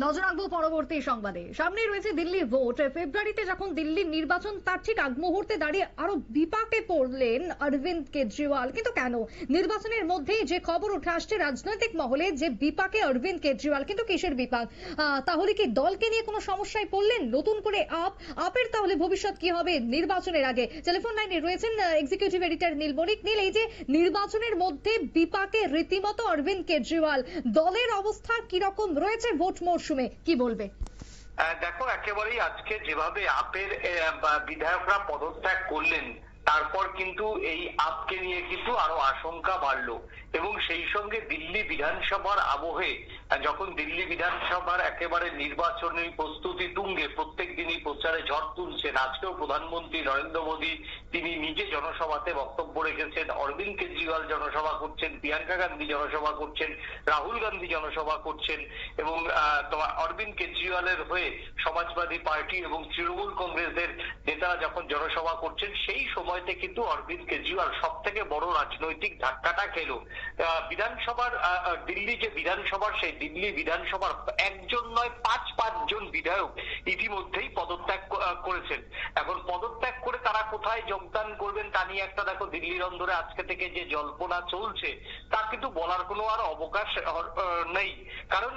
নজর রাখব পরবর্তী সংবাদে। সামনে রয়েছে দিল্লি ভোট। ফেব্রুয়ারিতে যখন দিল্লির নির্বাচন তার ঠিক আগ মুহূর্তে দাঁড়িয়ে আরও বিপাকে পড়লেন অরবিন্দ কেজরিওয়াল। কিন্তু কেন? নির্বাচনের মধ্যেই যে খবর উঠে আসছে রাজনৈতিক মহলে যে বিপাকে অরবিন্দ কেজরিওয়াল। কিন্তু কিসের বিপাক? তাহলে কি দলকে নিয়ে কোনো সমস্যায় পড়লেন? নতুন করে আপ? আপের তাহলে ভবিষ্যৎ কি হবে নির্বাচনের আগে? টেলিফোন লাইনে রয়েছেন এক্সিকিউটিভ এডিটর নীল বণিক নীল, এই যে নির্বাচনের মধ্যে বিপাকে রীতিমতো অরবিন্দ কেজরিওয়াল। দলের অবস্থা কীরকম? রয়েছে ভোট মরশুমে, কি বলবে? দেখো, একেবারেই আজকে যেভাবে আপের বিধায়করা পদত্যাগ করলেন, তারপর কিন্তু এই আপকে নিয়ে কিন্তু আরও আশঙ্কা বাড়লো। এবং সেই সঙ্গে দিল্লি বিধানসভার আবহে যখন দিল্লি বিধানসভার একেবারে নির্বাচনী প্রস্তুতি তুঙ্গে, প্রত্যেক দিনই প্রচারে ঝড় তুলছেন। আজকেও প্রধানমন্ত্রী নরেন্দ্র মোদী, তিনি নিজে জনসভাতে বক্তব্য রেখেছেন। অরবিন্দ কেজরিওয়াল জনসভা করছেন, প্রিয়াঙ্কা গান্ধী জনসভা করছেন, রাহুল গান্ধী জনসভা করছেন এবং তোমার অরবিন্দ কেজরিওয়ালের হয়ে সমাজবাদী পার্টি এবং তৃণমূল কংগ্রেসের নেতারা যখন জনসভা করছেন, সেই সময়তে কিন্তু অরবিন্দ কেজরিওয়াল সব থেকে বড় রাজনৈতিক ধাক্কাটা খেল। বিধানসভার দিল্লি যে বিধানসভার সেই দিল্লি বিধানসভার একজন নয়, পাঁচ পাঁচজন বিধায়ক ইতিমধ্যেই পদত্যাগ করেছেন। এখন পদত্যাগ করে তারা কোথায় যোগদান করবেন তা নিয়ে একটা দেখো দিল্লির অন্দরে আজকে থেকে যে জল্পনা চলছে, তা কিন্তু বলার কোনো আর অবকাশ নেই। কারণ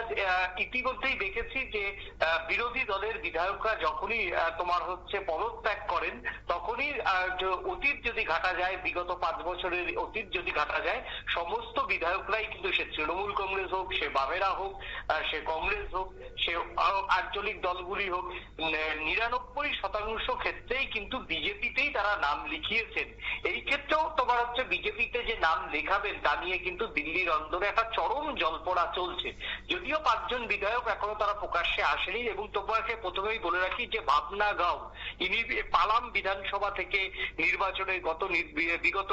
আমরা ইতিমধ্যেই দেখেছি যে বিরোধী দলের বিধায়করা যখনই তোমার হচ্ছে পদত্যাগ করেন, তখনই অতীত যদি ঘাটা যায়, বিগত পাঁচ বছরের অতীত যদি ঘাটা যায়, সমস্ত বিধায়করাই কিন্তু সে তৃণমূল কংগ্রেস হোক, সে বামেরা হোক সে কংগ্রেস হোক, সে আঞ্চলিক দলগুলি হোক নিরানব্বই শতাংশ ক্ষেত্রেই কিন্তু বিজেপিতেই তারা নাম লিখিয়েছেন। এই ক্ষেত্রেও তোমার হচ্ছে বিজেপিতে যে নাম লেখাবেন, তা নিয়ে কিন্তু দিল্লির অন্দরে একটা চরম জল্পনা চলছে। যদিও পাঁচজন বিধায়ক এখনও তারা প্রকাশ্যে আসেনি, এবং তোমাকে প্রথমেই বলে রাখি যে ভাবনা গাঁও, ইনি পালাম বিধানসভা থেকে নির্বাচনে গত বিগত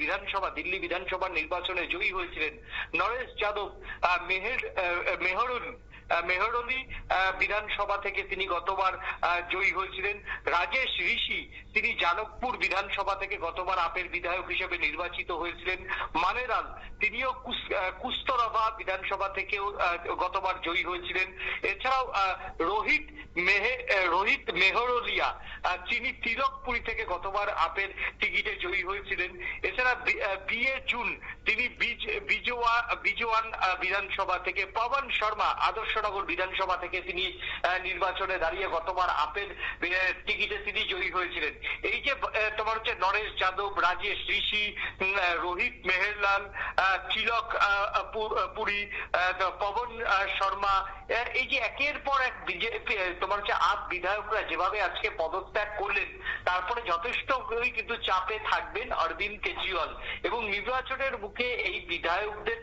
বিধানসভা, দিল্লি বিধানসভা নির্বাচনে জয়ী হয়েছিলেন নরেশ যাদব মেহের মেহরুন। মেহরলি বিধানসভা থেকে তিনি গতবার জয়ী হয়েছিলেন। রাজেশ ঋষি, তিনি জানকপুর বিধানসভা থেকে গতবার আপের বিধায়ক হিসেবে নির্বাচিত হয়েছিলেন। মানেরাল তিনিও কুস্তরভা বিধানসভা থেকেও গতবার জয়ী হয়েছিলেন। এছাড়াও রোহিত মেহে রোহিত মেহরলিয়া তিনি তিলকপুরি থেকে গতবার আপের টিকিটে জয়ী হয়েছিলেন। এছাড়া বি এ জুন তিনি বিজ- বিজোয়া, বিজোয়ান বিধানসভা থেকে পবন শর্মা আদর্শনগর বিধানসভা থেকে তিনি নির্বাচনে দাঁড়িয়ে গতবার আপের টিকিটে তিনি জয়ী হয়েছিলেন। এই যে তোমার হচ্ছে নরেশ যাদব, রাজেশ ঋষি রোহিত মেহেরলাল তিলক পুরী পবন শর্মা এই যে একের পর এক বিজেপি তোমার হচ্ছে আপ বিধায়করা যেভাবে আজকে পদত্যাগ করলেন, তারপরে যথেষ্ট কিন্তু চাপে থাকবেন অরবিন্দ কেজরিওয়াল। এবং নির্বাচনের মুখে এই বিধায়কদের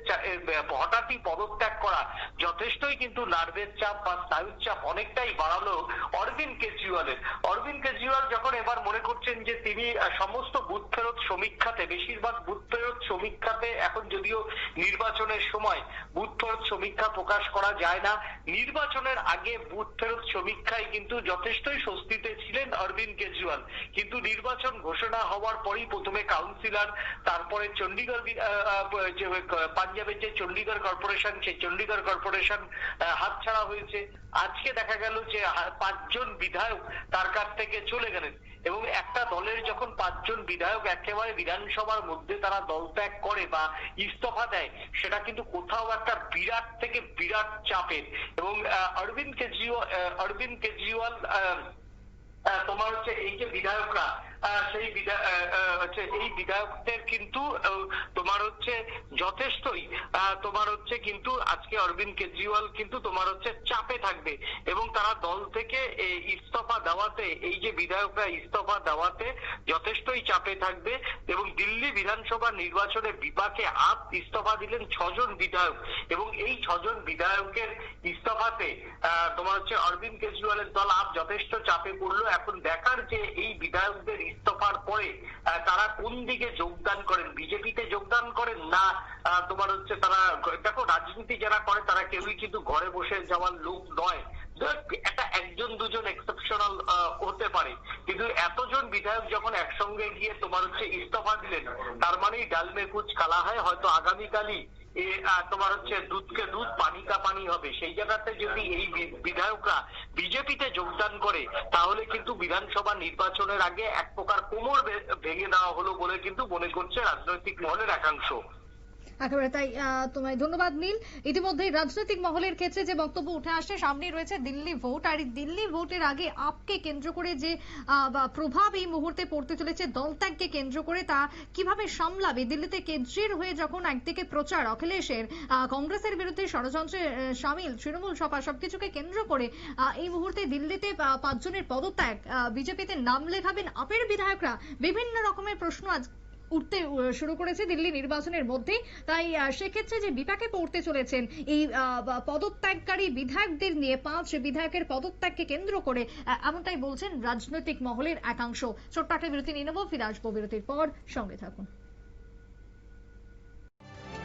হঠাৎই পদত্যাগ করা যথেষ্টই কিন্তু নার্ভের চাপ বা স্নায়ুর চাপ অনেকটাই বাড়ালো অরবিন্দ কেজরিওয়ালের। অরবিন্দ কেজরিওয়াল যখন এবার মনে করছেন যে তিনি সমস্ত বুথ ফেরত সমীক্ষাতে, বেশিরভাগ বুথ ফেরত সমীক্ষাতে এখন যদিও নির্বাচনের সময় বুথ ফেরত সমীক্ষা প্রকাশ করা যায় না, নির্বাচনের আগে বুথ ফেরত সমীক্ষায় কিন্তু যথেষ্টই স্বস্তিতে ছিলেন অরবিন্দ কেজরিওয়াল। কিন্তু নির্বাচন ঘোষণা হওয়ার পরই প্রথমে কাউন্সিলর, তারপরে চণ্ডীগড় পাঞ্জাবের যে চণ্ডীগড় কর্পোরেশন, সেই চণ্ডীগড় কর্পোরেশন হাতছাড়া হয়েছে। আজকে দেখা গেল যে পাঁচজন বিধায়ক তার কাছ থেকে চলে গেলেন এবং একটা দলের যখন পাঁচজন বিধায়ক একেবারে বিধানসভার মধ্যে তারা দল ত্যাগ করে বা ইস্তফা দেয়, সেটা কিন্তু কোথাও একটা বিরাট থেকে বিরাট চাপের। এবং অরবিন্দ কেজরিওয়াল অরবিন্দ কেজরিওয়াল তোমার হচ্ছে এই যে বিধায়করা সেই হচ্ছে এই বিধায়কদের কিন্তু তোমার হচ্ছে যথেষ্টই তোমার হচ্ছে কিন্তু আজকে অরবিন্দ কেজরিওয়াল কিন্তু তোমার হচ্ছে চাপে থাকবে এবং তারা দল থেকে ইস্তফা দেওয়াতে, এই যে বিধায়করা ইস্তফা দেওয়াতে যথেষ্টই চাপে থাকবে এবং দিল্লি বিধানসভা নির্বাচনে বিপাকে আপ ইস্তফা দিলেন ছজন বিধায়ক। এবং এই ছজন বিধায়কের ইস্তফাতে তোমার হচ্ছে অরবিন্দ কেজরিওয়ালের দল আপ যথেষ্ট চাপে পড়ল। এখন দেখার যে এই বিধায়কদের ইস্তফার পরে তারা কোন দিকে যোগদান করেন? বিজেপিতে যোগদান করেন না তোমার হচ্ছে তারা দেখো, রাজনীতি যারা করে, তারা কেউই কিন্তু ঘরে বসে যাওয়ার লোক নয়। একটা একজন দুজন এক্সেপশনাল হতে পারে। কিন্তু এতজন বিধায়ক যখন একসঙ্গে গিয়ে তোমার হচ্ছে ইস্তফা দিলেন, তার মানেই ডাল মে কুচ কালা হয়। হয়তো আগামীকালই তোমার হচ্ছে দুধকে দুধ পানি কা পানি হবে। সেই জায়গাতে যদি এই বিধায়করা বিজেপিতে যোগদান করে, তাহলে কিন্তু বিধানসভা নির্বাচনের আগে এক প্রকার কোমর ভেঙে দেওয়া হলো বলে কিন্তু মনে করছে রাজনৈতিক মহলের একাংশ। একেবারে, তাই তোমায় ধন্যবাদ, নীল। ইতিমধ্যে রাজনৈতিক মহলের ক্ষেত্রে যে বক্তব্য উঠে আসছে সামনে রয়েছে দিল্লি ভোট। আর এই দিল্লি ভোটের আগে আপকে কেন্দ্র করে যে প্রভাব এই মুহূর্তে পড়তে চলেছে, দলত্যাগকে কেন্দ্র করে তা কীভাবে সামলাবে? দিল্লিতে কেজ্রির হয়ে যখন একদিকে প্রচার, অখিলেশের কংগ্রেসের বিরুদ্ধে ষড়যন্ত্রে সামিল, তৃণমূল সভা সবকিছুকে কেন্দ্র করে এই মুহূর্তে দিল্লিতে পাঁচজনের পদত্যাগ বিজেপিতে নাম লেখাবেন আপের বিধায়করা। বিভিন্ন রকমের প্রশ্ন আজ উঠতে শুরু করেছে দিল্লি নির্বাচনের মধ্যেই। তাই সেক্ষেত্রে যে বিপাকে পড়তে চলেছেন এই পদত্যাগকারী বিধায়কদের নিয়ে পাঁচ বিধায়কের পদত্যাগকে কেন্দ্র করে এমনটাই বলছেন রাজনৈতিক মহলের একাংশ। ছোট্ট একটা বিরতি নিয়ে নেব, ফিরে আসব বিরতির পর। সঙ্গে থাকুন।